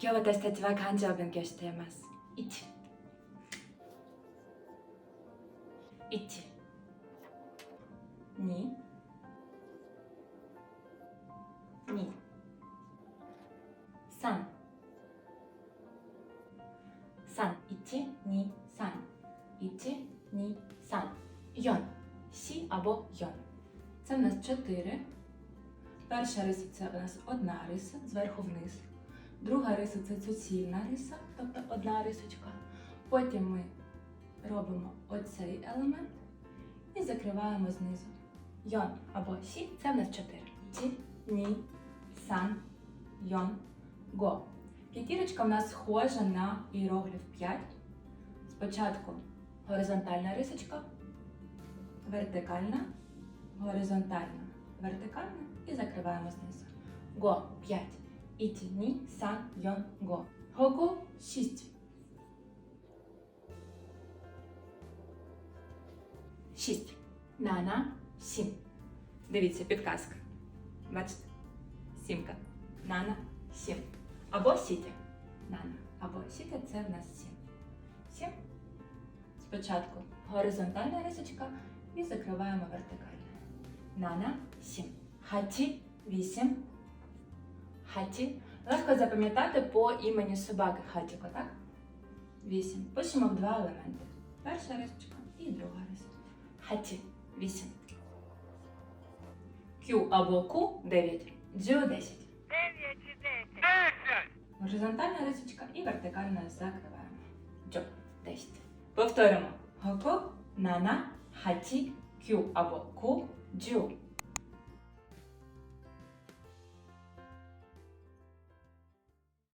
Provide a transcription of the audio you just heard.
今日私たちは漢字を勉強しています。1 1 2 2 3 3 1 2 3 1 2 3 4 Сі або йон. Це в нас 4. Перша риса це у нас одна риса зверху вниз. Друга риса це суцільна риса, тобто одна рисочка. Потім ми робимо оцей елемент і закриваємо знизу. Йон або сі це в нас 4. Ті, ні, сан, йон, го. П'ятірочка в нас схожа на іерогліф 5. Спочатку горизонтальна рисочка, вертикальна, горизонтальна, вертикальна і закриваємо знизу. Го 5. Іті, ні, сан, йон, го. Гоку 6. 6. Нана 7. Дивіться, підказка. Бачите? Сімка. Нана 7. Або сіті. Нана. Або сіті це в нас 7. 7. Спочатку горизонтальна рисочка і закриваємо вертикально. Нана 7. Хаті 8. Хаті. Легко запам'ятати по імені собаки Хатіко, так? 8. Пишемо в два елементи. Перша рисочка і друга рисочка. Хаті 8. Q або Q 9. Джо 10. Дев'ять чи десять? Десять! Горизонтальна рисочка і вертикальна закриваємо. Джо 10. Повторимо. Гоко, нана, хаті, кю або ку, джу.